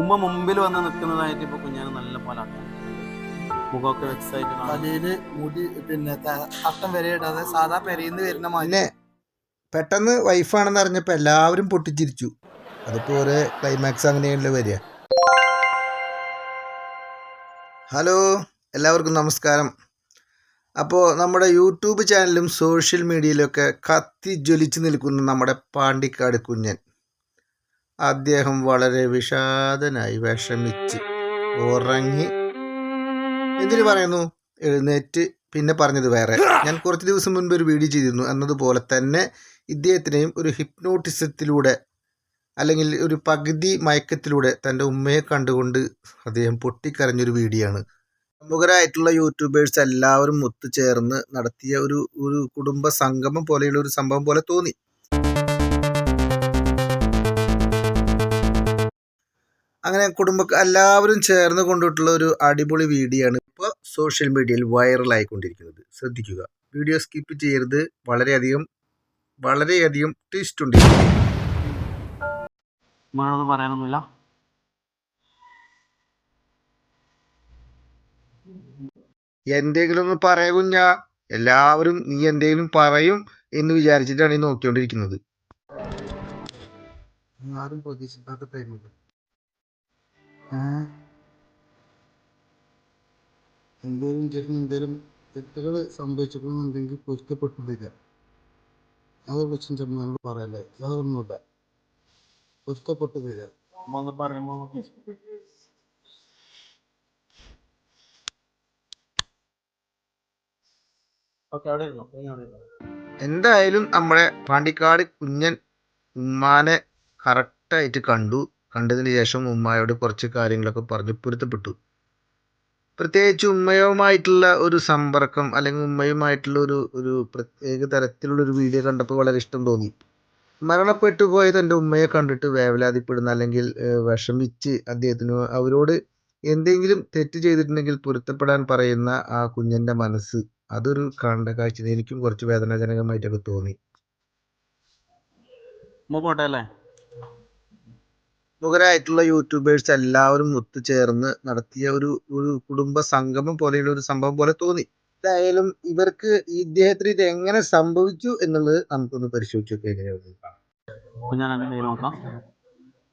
ഉമ്മ മുമ്പിൽ വന്ന് നിൽക്കുന്നതായിട്ട് ഇപ്പൊ കുഞ്ഞാന് നല്ല പോലെ മുഖമൊക്കെ വെക്സായിട്ട് തലയിൽ മുടി പിന്നെ അത്തം വരെ ഇടാതെ സാധാ പെരയിന്ന് വരുന്ന മാതിരി. പിന്നെ പെട്ടെന്ന് വൈഫാണെന്ന് അറിഞ്ഞപ്പോൾ എല്ലാവരും പൊട്ടിച്ചിരിച്ചു. അതിപ്പോൾ ഒരേ ക്ലൈമാക്സ് അങ്ങനെയുള്ള വരിക. ഹലോ എല്ലാവർക്കും നമസ്കാരം. അപ്പോൾ നമ്മുടെ യൂട്യൂബ് ചാനലും സോഷ്യൽ മീഡിയയിലൊക്കെ കത്തി ജ്വലിച്ച് നിൽക്കുന്ന നമ്മുടെ പാണ്ടിക്കാട് കുഞ്ഞൻ. അദ്ദേഹം വളരെ വിഷാദനായി വിഷമിച്ച് ഉറങ്ങി. എന്തിനു പറയുന്നു? എഴുന്നേറ്റ്. പിന്നെ പറഞ്ഞത് വേറെ. ഞാൻ കുറച്ച് ദിവസം മുൻപ് ഒരു വീഡിയോ ചെയ്തിരുന്നു. എന്നതുപോലെ തന്നെ ഇദ്ദേഹത്തിനെയും ഒരു ഹിപ്നോട്ടിസത്തിലൂടെ അല്ലെങ്കിൽ ഒരു പകുതി മയക്കത്തിലൂടെ തന്റെ ഉമ്മയെ കണ്ടുകൊണ്ട് അദ്ദേഹം പൊട്ടിക്കരഞ്ഞൊരു വീഡിയോ ആണ് പ്രമുഖരായിട്ടുള്ള യൂട്യൂബേഴ്സ് എല്ലാവരും ഒത്തുചേർന്ന് നടത്തിയ ഒരു ഒരു കുടുംബ സംഗമം പോലെയുള്ള ഒരു സംഭവം പോലെ തോന്നി. അങ്ങനെ കുടുംബ എല്ലാവരും ചേർന്ന് കൊണ്ടിട്ടുള്ള ഒരു അടിപൊളി വീഡിയോ ആണ് ഇപ്പോൾ സോഷ്യൽ മീഡിയയിൽ വൈറലായിക്കൊണ്ടിരിക്കുന്നത് ശ്രദ്ധിക്കുക. വീഡിയോ സ്കിപ്പ് ചെയ്യരുത്. വളരെയധികം വളരെയധികം ട്വിസ്റ്റ് ഉണ്ട്. പറയാനൊന്നുമില്ല. എന്തെങ്കിലും ഒന്ന് പറയ ഞാ എല്ലാവരും നീ എന്തെങ്കിലും പറയും എന്ന് വിചാരിച്ചിട്ടാണ് ഈ നോക്കിക്കൊണ്ടിരിക്കുന്നത്. ആരും പ്രതീക്ഷിക്കാത്ത ടൈമിൽ എന്തേലും ചേട്ടൻ എന്തേലും തെറ്റുകൾ സംഭവിച്ചിട്ടുണ്ടെങ്കിൽ പൊരുത്തപ്പെട്ടിട്ടില്ല. അതേ കുറിച്ചും ചേട്ടനോട് പറയല്ലേ അതൊന്നുമില്ല പൊരുത്തപ്പെട്ടില്ല എന്തായാലും നമ്മുടെ പാണ്ടിക്കാട് കുഞ്ഞൻ ഉമ്മാനെ കറക്റ്റായിട്ട് കണ്ടു. കണ്ടതിന് ശേഷം ഉമ്മായോട് കുറച്ച് കാര്യങ്ങളൊക്കെ പറഞ്ഞ് പൊരുത്തപ്പെട്ടു. പ്രത്യേകിച്ച് ഉമ്മയുമായിട്ടുള്ള ഒരു സമ്പർക്കം അല്ലെങ്കിൽ ഉമ്മയുമായിട്ടുള്ള ഒരു ഒരു പ്രത്യേക തരത്തിലുള്ള ഒരു വീഡിയോ കണ്ടപ്പോൾ വളരെ ഇഷ്ടം തോന്നി. മരണപ്പെട്ടു പോയ തന്റെ ഉമ്മയെ കണ്ടിട്ട് വേവലാതിപ്പെടുന്ന അല്ലെങ്കിൽ വിഷമിച്ച് അദ്ദേഹത്തിന് അവരോട് എന്തെങ്കിലും തെറ്റ് ചെയ്തിട്ടുണ്ടെങ്കിൽ പൊരുത്തപ്പെടാൻ പറയുന്ന ആ കുഞ്ഞന്റെ മനസ്സ് അതൊരു കണ്ട കാഴ്ച എനിക്കും കുറച്ച് വേദനാജനകമായിട്ടൊക്കെ തോന്നി. പോട്ടെ അല്ലേ? പ്രമുഖരായിട്ടുള്ള യൂട്യൂബേഴ്സ് എല്ലാവരും ഒത്തുചേർന്ന് നടത്തിയ ഒരു ഒരു കുടുംബ സംഗമം പോലെയുള്ള ഒരു സംഭവം പോലെ തോന്നി. എന്തായാലും ഇവർക്ക് ഇദ്ദേഹത്തിന് ഇത് എങ്ങനെ സംഭവിച്ചു എന്നുള്ളത് നമുക്കൊന്ന് പരിശോധിച്ചു നോക്കി എങ്ങനെയാണ് കുഞ്ഞാൻ നോക്കാം.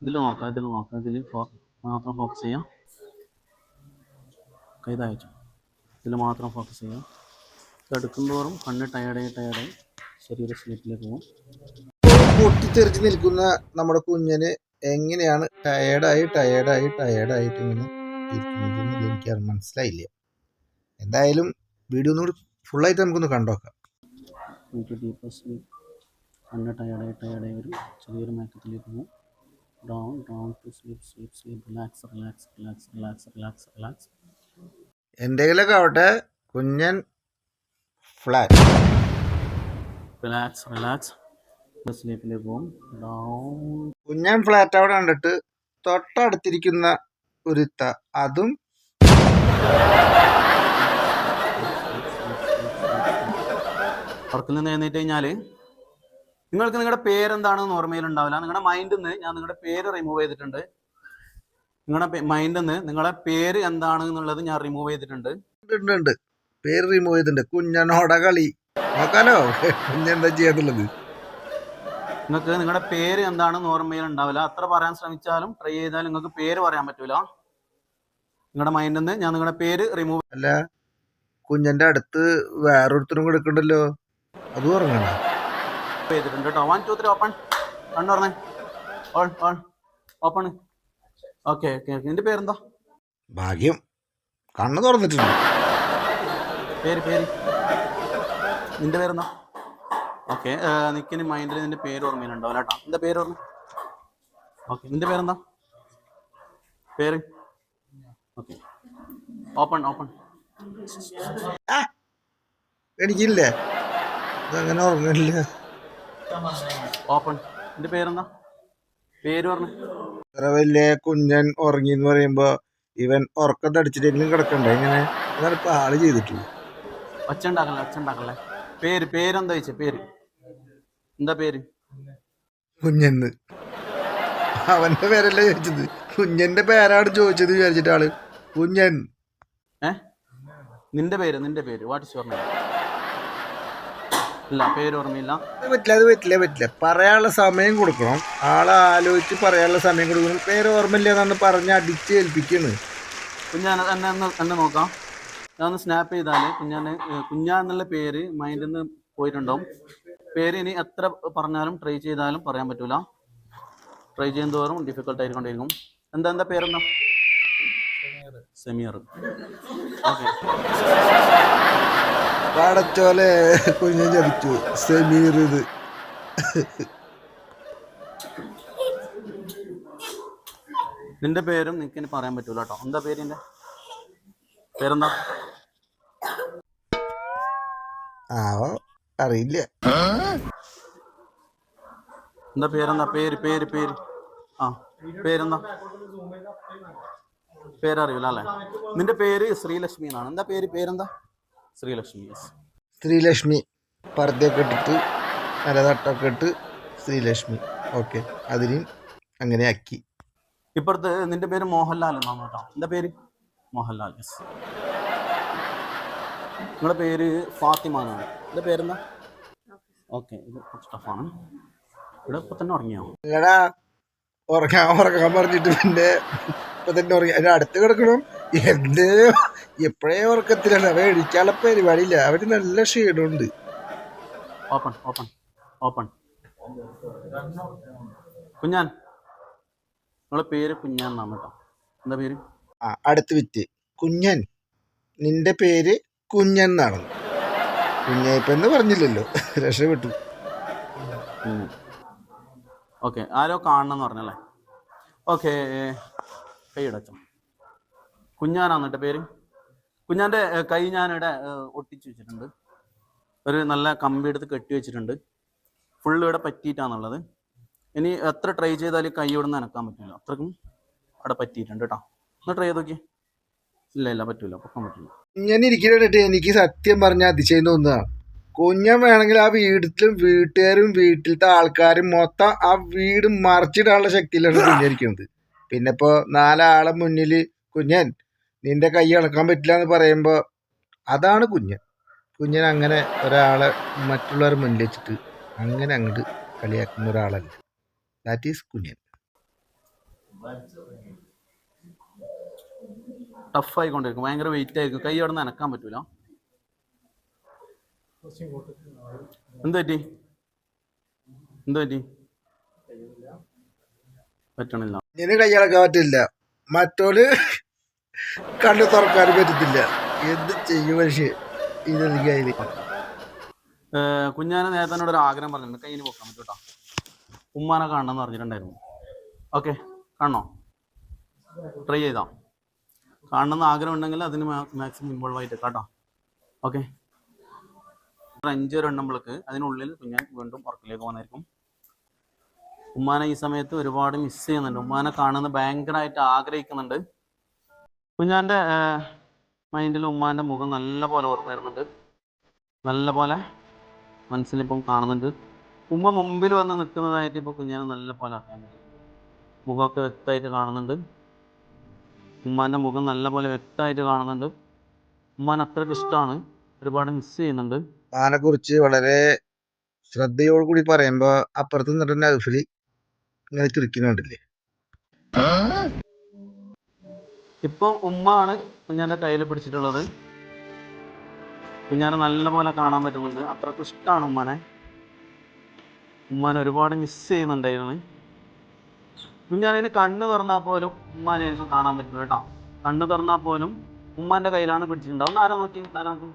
ഇതിൽ നോക്കാം ഇതിൽ നോക്കാം. ഇതിൽ മാത്രം ഫോക്കസ് ചെയ്യാം. കൈ തയ്ച്ചു ഇതിൽ മാത്രം ഫോക്കസ് ചെയ്യാം. ഇത് എടുക്കുന്തോറും കണ്ണ് ടയർഡായി ടയർഡായി ശരീര സ്ലീപ്പിലേക്ക് പോകും. പൊട്ടിത്തെറിച്ച് നിൽക്കുന്ന നമ്മുടെ കുഞ്ഞന് എങ്ങനെയാണ് ടയേർഡായി ടയേർഡായി ടയേർഡായിട്ട് ഇങ്ങനെ ഇരിക്കുന്നത് എന്നുള്ളത് എനിക്ക് അത് മനസ്സിലായില്ല. എന്തായാലും വീഡിയോ ഒന്നുകൂടി ഫുള്ളായിട്ട് നമുക്കൊന്ന് കണ്ടോക്കാം എനിക്ക് ഡീപ്പർ സ്ലീപ്പ് കണ്ണ് ടയർഡായി ടയർഡായി വരും ചെറിയൊരു മയക്കത്തിലേക്ക് പോകും down down to sleep sleep sleep relax relax relax relax relax relax എന്തെങ്കിലുമൊക്കെ ആവട്ടെ കുഞ്ഞൻ ഫ്ലാറ്റ് റിലാക്സ് റിലാക്സ് സ്ലീപ്പിലേക്ക് പോകും ഡൗൺ കുഞ്ഞൻ ഫ്ലാറ്റ് അവിടെ കണ്ടിട്ട് തൊട്ടടുത്തിരിക്കുന്ന ഒരുത്ത അതും ഉറക്കിൽ നിന്ന് എഴുന്നേറ്റ് കഴിഞ്ഞാൽ നിങ്ങൾക്ക് നിങ്ങളുടെ പേരെന്താണെന്ന് ഓർമ്മയിൽ ഉണ്ടാവില്ല നിങ്ങളുടെ മൈൻഡിൽ നിന്ന് ഞാൻ നിങ്ങളുടെ പേര് റിമൂവ് ചെയ്തിട്ടുണ്ട്. നിങ്ങളുടെ മൈൻഡിൽ നിന്ന് നിങ്ങളുടെ പേര് എന്താണ് എന്നുള്ളത് ഞാൻ റിമൂവ് ചെയ്തിട്ടുണ്ട്. പേര് റിമൂവ് ചെയ്തിട്ടുണ്ട്. കുഞ്ഞനോട കളി. നോക്കാലോ? കുഞ്ഞെന്താ ചെയ്യാന്നുള്ളത്? നിങ്ങൾക്ക് നിങ്ങളുടെ പേര് എന്താണെന്ന് ഓർമ്മയിൽ ഉണ്ടാവില്ല. അത്ര പറയാൻ ശ്രമിച്ചാലും ട്രൈ ചെയ്താലും നിങ്ങൾക്ക് പേര് പറയാൻ പറ്റൂല. നിങ്ങളുടെ മൈൻഡിൽ നിന്ന് ഞാൻ നിങ്ങളുടെ പേര് റിമൂവ് അല്ല കുഞ്ഞന്റെ അടുത്ത് വേറൊരുത്തരും കൊടുക്കണ്ടല്ലോ അത് പറഞ്ഞിട്ടുണ്ട് ഉറങ്ങണ. ചെയ്തിട്ടുണ്ട് കേട്ടോ വൺ ടു ത്രീ ഓപ്പൺ കണ്ണു പറഞ്ഞേ ഓപ്പൺ ഓക്കെ ഓക്കെ ഓക്കെ നിന്റെ പേരെന്താ? ഭാഗ്യം. കണ്ണ് തുറന്നിട്ടുണ്ട്. പേര് പേര്. നിന്റെ പേരെന്താ? ഓക്കെ നിക്കിന് മൈൻഡിൽ നിന്റെ പേര് ഓർമ്മയിലുണ്ടാവില്ല കേട്ടോ എന്റെ പേര് ഓർമ്മ? ഓക്കെ നിന്റെ പേരെന്താ? പേര്? ഓക്കെ. Open open. എനിക്കില്ലേ? അങ്ങനെ ഓർമ്മയില്ല. ഓപ്പൺ. നിന്റെ പേരെന്താ? പേര് പറഞ്ഞു. വലിയ കുഞ്ഞൻ ഉറങ്ങി എന്ന് പറയുമ്പോ ഇവൻ ഉറക്കം അടിച്ചിട്ടെങ്കിലും കിടക്കണ്ടേ? ഇങ്ങനെ ഇപ്പൊ ആൾ ചെയ്തിട്ടില്ല. ഒച്ച ഉണ്ടാക്കല്ലേ ഒച്ച ഉണ്ടാക്കല്ലേ പേര് പേരെന്താ ചോദിച്ചേ? പേര്. എന്താ പേര്? കുഞ്ഞെന്ന്. അവന്റെ പേരല്ലേ ചോദിച്ചത്? കുഞ്ഞന്റെ പേരാണ് ചോദിച്ചത് വിചാരിച്ചിട്ട് ആൾ. കുഞ്ഞൻ. ഏ? നിന്റെ പേര് നിന്റെ പേര്. വാട്ട് ഇസ് യുവർ നെയിം ഇല്ല പേര് ഓർമ്മയില്ല. അത് പറ്റില്ല അത് പറ്റില്ല പറ്റില്ല. പറയാനുള്ള സമയം കൊടുക്കണം. ആളെ ആലോചിച്ച് പറയാനുള്ള സമയം കൊടുക്കണം. പേര് ഓർമ്മയില്ല എന്നാണ് പറഞ്ഞ് അടിച്ച് ഏൽപ്പിക്കുന്നത് കുഞ്ഞാൻ എന്നെ ഒന്ന് എന്നെ നോക്കാം. ഞാൻ ഒന്ന് സ്നാപ്പ് ചെയ്താൽ കുഞ്ഞാന് ഏ, കുഞ്ഞാ എന്നുള്ള പേര് മൈൻഡിൽ നിന്ന് പോയിട്ടുണ്ടാവും. പേര് ഇനി എത്ര പറഞ്ഞാലും ട്രൈ ചെയ്താലും പറയാൻ പറ്റൂല. ട്രൈ ചെയ്യും തോറും ഡിഫിക്കൽട്ട് ആയിക്കൊണ്ടിരിക്കും എന്താ എന്താ പേരെന്താ? സെമിയർ ഓക്കെ. പാടച്ചോലെ കുഞ്ഞു ചതിച്ചു സമീർ ഇത്. നിന്റെ പേരും നിനക്ക് ഇനി പറയാൻ പറ്റൂല കേട്ടോ എന്താ പേരിന്റെ പേരെന്താ? ആവോ അറിയില്ല. എന്താ പേരെന്താ? പേര് പേര് പേര്. ആ പേരെന്താ? പേരറിയില്ല അല്ലേ? നിന്റെ പേര് ശ്രീലക്ഷ്മി എന്നാണ്. എന്താ പേര്? പേരെന്താ? ശ്രീലക്ഷ്മി. ശ്രീലക്ഷ്മി. പർദ്ദയൊക്കെ ഇട്ടിട്ട് നല്ല തട്ടൊക്കെ ഇട്ട് ശ്രീലക്ഷ്മി. ഓക്കെ. അതിനും അങ്ങനെ ആക്കി. ഇപ്പുറത്ത് നിന്റെ പേര് മോഹൻലാൽ എന്നാണ് കേട്ടോ. എന്താ പേര്? മോഹൻലാൽ. നിങ്ങളുടെ പേര് ഫാത്തിമ എന്നാണ് എന്റെ പേരെന്താ? ഓക്കെ. ഇത് കുറച്ച് ടഫാണ് ഇവിടെ ഇപ്പൊ തന്നെ ഉറങ്ങിയോ? എടാ ഉറങ്ങാൻ ഉറങ്ങാൻ പറഞ്ഞിട്ട് പിന്നെ ഇപ്പൊ തന്നെ ഉറങ്ങി. അതിന് അടുത്ത് കിടക്കണം. എന്ത്? എപ്പോഴേ ഉറക്കത്തിലാണ്? അവ എഴുതിക്കാനുള്ള പരിപാടിയില്ല. അവർ നല്ല ഷെയ്ഡുണ്ട് ഓപ്പൺ ഓപ്പൺ ഓപ്പൺ. കുഞ്ഞാൻ. നിങ്ങളെ പേര് കുഞ്ഞാൻ എന്നാണ് കേട്ടോ. എന്താ പേര്? ആ അടുത്ത് വിറ്റ്. കുഞ്ഞൻ. നിന്റെ പേര്? കുഞ്ഞൻ എന്നാണ് കുഞ്ഞായിപ്പെന്ന് പറഞ്ഞില്ലല്ലോ. രക്ഷപ്പെട്ടു. ഓക്കെ ആരോ കാണണം എന്ന് പറഞ്ഞല്ലേ? ഓക്കെ കൈയടച്ച. കുഞ്ഞാനാണ് കേട്ടോ പേര് കുഞ്ഞാന്റെ കൈ ഞാനിവിടെ ഒട്ടിച്ച് വെച്ചിട്ടുണ്ട്. ഒരു നല്ല കമ്പി എടുത്ത് കെട്ടി വെച്ചിട്ടുണ്ട്. ഫുള്ള് ഇവിടെ പറ്റിയിട്ടാണുള്ളത് ഇനി എത്ര ട്രൈ ചെയ്താലും കൈ ഇവിടെ നിന്ന് അനക്കാൻ പറ്റില്ല. അത്രക്കും അവിടെ പറ്റിയിട്ടുണ്ട് കേട്ടോ. ഒന്ന് ട്രൈ ചെയ്ത് നോക്കി ഇല്ല ഇല്ല പറ്റൂല. പൊക്കാൻ പറ്റില്ല കുഞ്ഞൻ ഇരിക്കുന്നിട്ട് എനിക്ക് സത്യം പറഞ്ഞ അതിശയം തോന്നുക. കുഞ്ഞൻ വേണമെങ്കിൽ ആ വീട്ടിലും വീട്ടുകാരും വീട്ടിലത്തെ ആൾക്കാരും മൊത്തം ആ വീട് മറിച്ചിടാനുള്ള ശക്തിയിലാണ് കുഞ്ഞിരിക്കുന്നത് പിന്നെ ഇപ്പോൾ നാലാളെ മുന്നിൽ കുഞ്ഞൻ നിന്റെ കൈ ഇളക്കാൻ പറ്റില്ല എന്ന് പറയുമ്പോൾ അതാണ് കുഞ്ഞൻ. കുഞ്ഞൻ അങ്ങനെ ഒരാളെ മറ്റുള്ളവർ മുന്നിൽ വെച്ചിട്ട് അങ്ങനെ അങ്ങോട്ട് കളിയാക്കുന്ന ഒരാളല്ല. That is Kunjan. ടഫ് ആയിക്കൊണ്ടിരിക്കും. ഭയങ്കര വെയിറ്റ് ആയിരിക്കും. കൈ അവിടെ നിന്ന് അനക്കാൻ പറ്റൂല. എന്ത് പറ്റി? എന്ത് പറ്റി? പറ്റണില്ല. കുഞ്ഞിന് കൈ ഇളക്കാൻ പറ്റില്ല. മറ്റോൽ കണ്ണു തുറക്കാൻ പറ്റത്തില്ല. എന്ത് ചെയ്യും പക്ഷേ ഇതെനിക്ക് കുഞ്ഞാനെ നേരത്തെ ഒരു ആഗ്രഹം പറഞ്ഞിട്ടുണ്ട്. കയ്യിൽ പൊക്കാൻ പറ്റൂട്ടോ. ഉമ്മാനെ കാണണം എന്ന് പറഞ്ഞിട്ടുണ്ടായിരുന്നു. ഓക്കെ കാണണോ? ട്രൈ ചെയ്താ. കാണണമെന്ന് ആഗ്രഹം ഉണ്ടെങ്കിൽ അതിന് മാക്സിമം ഇൻവോൾവ് ആയിട്ട് കേട്ടോ. ഓക്കെ അഞ്ച് രണ്ടുമ്പോൾക്ക് അതിനുള്ളിൽ ഞാൻ വീണ്ടും ഉറക്കിലേക്ക് പോകാനായിരിക്കും. ഉമ്മാനെ ഈ സമയത്ത് ഒരുപാട് മിസ് ചെയ്യുന്നുണ്ട്. ഉമ്മാനെ കാണുന്നത് ഭയങ്കരമായിട്ട് ആഗ്രഹിക്കുന്നുണ്ട്. കുഞ്ഞാന്റെ മൈൻഡിൽ ഉമ്മാന്റെ മുഖം നല്ല പോലെ ഓർമ്മ വരുന്നുണ്ട്. നല്ല പോലെ മനസ്സിലിപ്പം കാണുന്നുണ്ട്. ഉമ്മ മുമ്പിൽ വന്ന് നിൽക്കുന്നതായിട്ട് ഇപ്പോൾ കുഞ്ഞാനെ നല്ല പോലെ അറിയാൻ പറ്റും. മുഖമൊക്കെ വ്യക്തമായിട്ട് കാണുന്നുണ്ട്. ഉമ്മാന്റെ മുഖം നല്ലപോലെ വ്യക്തമായിട്ട് കാണുന്നുണ്ട്. ഉമ്മാൻ അത്രയ്ക്ക് ഇഷ്ടമാണ് ഒരുപാട് മിസ് ചെയ്യുന്നുണ്ട്. ഉമ്മാനെ കുറിച്ച് വളരെ ശ്രദ്ധയോട് കൂടി പറയുമ്പോ അപ്പുറത്ത് നിന്നിട്ട് നൗഫലി ഇങ്ങനെ ചിരിക്കുന്നുണ്ടല്ലേ ഇപ്പം ഉമ്മാണ് കുഞ്ഞാന്റെ കയ്യിൽ പിടിച്ചിട്ടുള്ളത്. കുഞ്ഞാനെ നല്ലപോലെ കാണാൻ പറ്റുന്നുണ്ട്. അത്രയ്ക്ക് ഇഷ്ടമാണ് ഉമ്മാനെ. ഉമ്മാനെ ഒരുപാട് മിസ് ചെയ്യുന്നുണ്ടായിരുന്നു. കുഞ്ഞാനതിന് കണ്ണ് തുറന്നാൽ പോലും ഉമ്മാനെ എനിക്ക് കാണാൻ പറ്റും കേട്ടോ. കണ്ണ് തുറന്നാൽ പോലും ഉമ്മാന്റെ കയ്യിലാണ് പിടിച്ചിട്ടുണ്ടാവും ആരാ നോക്കി? ആരാ നോക്കി?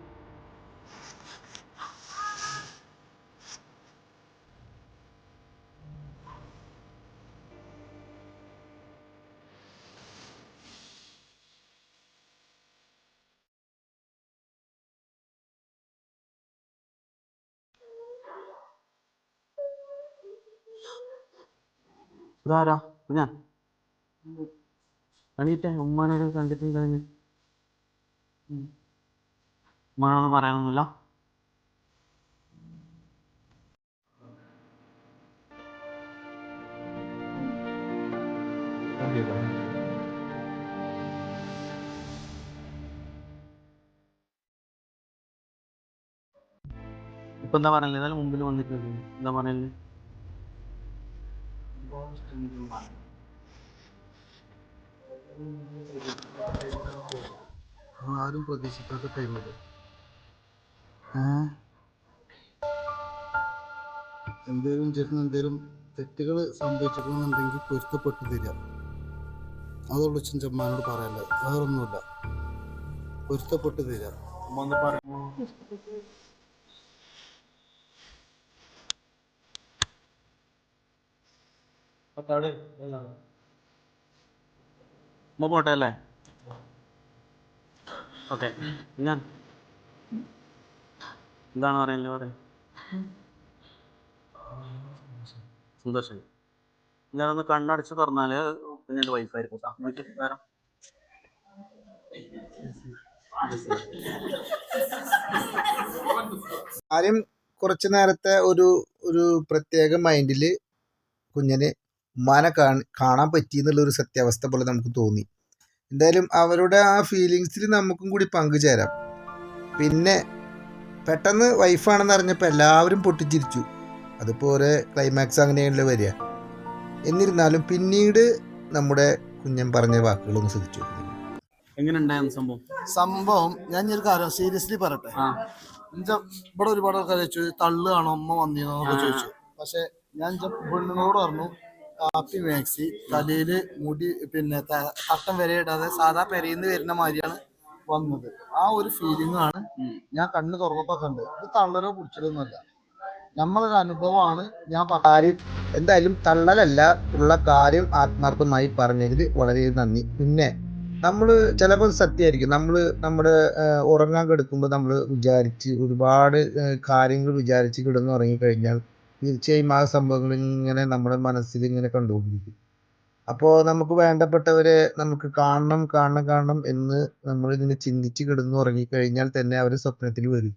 ഇതാരാ? കുഞ്ഞാ. കണ്ടിട്ടേ ഉമ്മാനൊക്കെ കണ്ടിട്ട് കഴിഞ്ഞ് ഉമ്മാനൊന്നും പറയാനൊന്നുമില്ല. ഇപ്പൊ എന്താ പറയുന്നത് ഏതായാലും മുമ്പിൽ വന്നിട്ടുണ്ട്. എന്താ പറയുന്നത് ആരും പ്രതീക്ഷിക്കാത്ത ടൈമിൽ എന്തേലും ചേട്ടന് എന്തേലും തെറ്റുകൾ സംഭവിച്ചിട്ടുണ്ടെങ്കിൽ പൊരുത്തപ്പെട്ട് തരിക. അതുള്ളൂ ചെമ്മാനോട് പറയാനുള്ളത് വേറൊന്നുമില്ല. പൊരുത്തപ്പെട്ട് തരിക. ഉമ്മ പോട്ടെ അല്ലേ? ഓക്കെ ഞാൻ എന്താണ് പറയുന്നത് പറയും സന്തോഷം. ഞാനൊന്ന് കണ്ണടച്ച് തുറന്നാൽ പിന്നെ എന്റെ വൈഫായിരിക്കും വേറെ കാര്യം കുറച്ച് നേരത്തെ ഒരു ഒരു പ്രത്യേക മൈൻഡിൽ കുഞ്ഞിന് ഉമ്മാനെ കാണാൻ പറ്റി എന്നുള്ളൊരു സത്യാവസ്ഥ പോലെ നമുക്ക് തോന്നി. എന്തായാലും അവരുടെ ആ ഫീലിങ്സിൽ നമുക്കും കൂടി പങ്കുചേരാം. പിന്നെ പെട്ടെന്ന് വൈഫാണെന്ന് അറിഞ്ഞപ്പോൾ എല്ലാവരും പൊട്ടിച്ചിരിച്ചു. അതിപ്പോൾ അതുപോലെ ക്ലൈമാക്സ് അങ്ങനെയുള്ള വരിക. എന്നിരുന്നാലും പിന്നീട് നമ്മുടെ കുഞ്ഞൻ പറഞ്ഞ വാക്കുകളൊന്ന് ശ്രദ്ധിച്ചു സംഭവം? സംഭവം ഞാൻ ഒരു കാര്യം സീരിയസ്ലി പറയട്ടെ? ഇവിടെ ഒരുപാട് ആൾക്കാർ ചോദിച്ചു തള്ളുകയാണോ അമ്മ വന്നിരുന്നോ ചോദിച്ചു. പക്ഷെ ഞാൻ പെണ്ണിനോട് പെണ്ണുങ്ങളോട് പറഞ്ഞു കാപ്പി മാക്സി തലയിൽ മുടി പിന്നെ തട്ടം വരെ ഇടാതെ സാധാ പെരയിന്ന് വരുന്ന മാതിരിയാണ് വന്നത്. ആ ഒരു ഫീലിംഗ് ആണ് ഞാൻ കണ്ണ് തുറന്നപ്പോ കണ്ടത് ഇത് തള്ളലോ പിടിച്ചതൊന്നുമല്ല നമ്മളൊരു അനുഭവമാണ് ഞാൻ കാര്യം. എന്തായാലും തള്ളലല്ല ഉള്ള കാര്യം ആത്മാർത്ഥമായി പറഞ്ഞതിൽ വളരെ നന്ദി. പിന്നെ നമ്മൾ ചിലപ്പോൾ സത്യമായിരിക്കും. നമ്മൾ നമ്മുടെ ഉറങ്ങാൻ കിടക്കുമ്പോൾ നമ്മൾ വിചാരിച്ച് ഒരുപാട് കാര്യങ്ങൾ വിചാരിച്ച് കിടന്ന് ഉറങ്ങിക്കഴിഞ്ഞാൽ തീർച്ചയായും ആ സംഭവങ്ങൾ ഇങ്ങനെ നമ്മുടെ മനസ്സിൽ ഇങ്ങനെ കണ്ടുകൊണ്ടിരിക്കും. അപ്പോൾ നമുക്ക് വേണ്ടപ്പെട്ടവരെ നമുക്ക് കാണണം കാണണം കാണണം എന്ന് നമ്മൾ ഇതിനെ ചിന്തിച്ച് കിടന്നു ഉറങ്ങിക്കഴിഞ്ഞാൽ തന്നെ അവർ സ്വപ്നത്തിൽ വരും.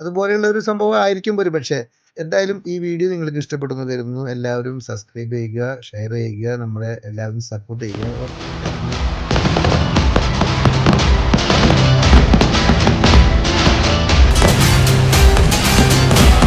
അതുപോലെയുള്ള ഒരു സംഭവം ആയിരിക്കും ഒരു പക്ഷേ എന്തായാലും ഈ വീഡിയോ നിങ്ങൾക്ക് ഇഷ്ടപ്പെടുന്നതായിരുന്നു എല്ലാവരും സബ്സ്ക്രൈബ് ചെയ്യുക ഷെയർ ചെയ്യുക നമ്മളെ എല്ലാവരും സപ്പോർട്ട് ചെയ്യുക.